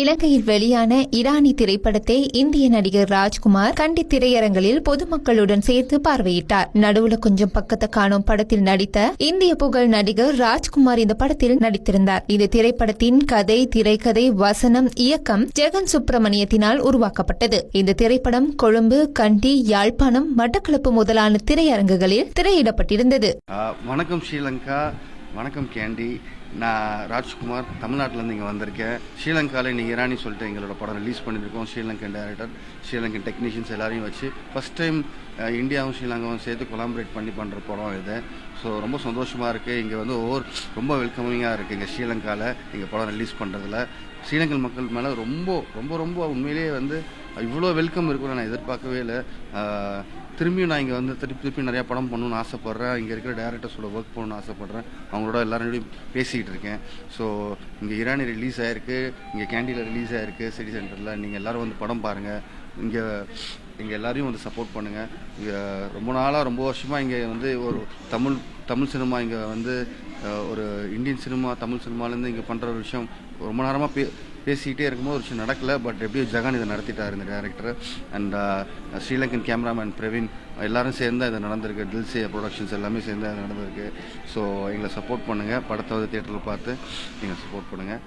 இலங்கையில் வெளியான இரானி திரைப்படத்தை இந்திய நடிகர் ராஜ்குமார் கண்டி திரையரங்களில் பொதுமக்களுடன் சேர்த்து பார்வையிட்டார். நடுவுல கொஞ்சம் பக்கத்தை காணும் படத்தில் நடித்த இந்திய புகழ் நடிகர் ராஜ்குமார் இந்த படத்தில் நடித்திருந்தார். இந்த திரைப்படத்தின் கதை திரைக்கதை வசனம் இயக்கம் ஜெகன் சுப்பிரமணியத்தினால் உருவாக்கப்பட்டது. இந்த திரைப்படம் கொழும்பு கண்டி யாழ்ப்பாணம் மட்டக்களப்பு முதலான திரையரங்குகளில் திரையிடப்பட்டிருந்தது. வணக்கம் ஸ்ரீலங்கா. வணக்கம் கேண்டி. நான் ராஜ்குமார் தமிழ்நாட்டிலேருந்து இங்கே வந்திருக்கேன். ஸ்ரீலங்காவில் இன்னைக்கு இரானி சொல்லிட்டு எங்களோட படம் ரிலீஸ் பண்ணியிருக்கோம். ஸ்ரீலங்கன் டேரக்டர் ஸ்ரீலங்கன் டெக்னீஷியன்ஸ் எல்லாரையும் வச்சு ஃபஸ்ட் டைம் இந்தியாவும் ஸ்ரீலங்காவும் சேர்த்து கொலாபரேட் பண்ணி பண்ணுற படம் இது. ஸோ ரொம்ப சந்தோஷமாக இருக்குது இங்கே வந்து ஒவ்வொரு ரொம்ப வெல்கமிங்காக இருக்குது இங்கே ஸ்ரீலங்காவில் எங்கள் படம் ரிலீஸ் பண்ணுறதுல ஸ்ரீலங்கன் மக்கள் மேலே ரொம்ப ரொம்ப ரொம்ப உண்மையிலேயே வந்து இவ்வளோ வெல்கம் இருக்கும்னு நான் எதிர்பார்க்கவே இல்லை. திரும்பியும் நான் இங்கே வந்து திருப்பி திருப்பி நிறையா படம் பண்ணணும்னு ஆசைப்பட்றேன். இங்கே இருக்கிற டேரக்டர்ஸோட ஒர்க் பண்ணணும்னு ஆசைப்பட்றேன். அவங்களோட எல்லாரோடையும் பேசிக்கிட்டு இருக்கேன். ஸோ இங்கே இரானி ரிலீஸ் ஆயிருக்கு. இங்கே கேண்டியில் ரிலீஸ் ஆயிருக்கு. சிட்டி சென்டரில் நீங்கள் எல்லோரும் வந்து படம் பாருங்கள் இங்கே இங்கே எல்லாரையும் வந்து சப்போர்ட் பண்ணுங்கள் இங்கே ரொம்ப நாளாக ரொம்ப வருஷமாக இங்கே வந்து ஒரு தமிழ் தமிழ் சினிமா இங்கே வந்து ஒரு இந்தியன் சினிமா தமிழ் சினிமாலேருந்து இங்கே பண்ணுற ஒரு விஷயம் ரொம்ப நேரமாக பே பேசிக்கிட்டே இருக்கும்போது ஒரு விஷயம் நடக்கலை பட் எப்படியோ ஜகான் இதை நடத்திட்டார் இந்த director and Sri Lankan cameraman Praveen எல்லாரும் சேர்ந்து இது நடந்திருக்கு. டில்சே ப்ரொடக்ஷன்ஸ் எல்லாமே சேர்ந்து இது நடந்திருக்கு. ஸோ எங்களை சப்போர்ட் பண்ணுங்கள் படத்தை வந்து தேட்டரில் பார்த்து நீங்கள் சப்போர்ட் பண்ணுங்கள்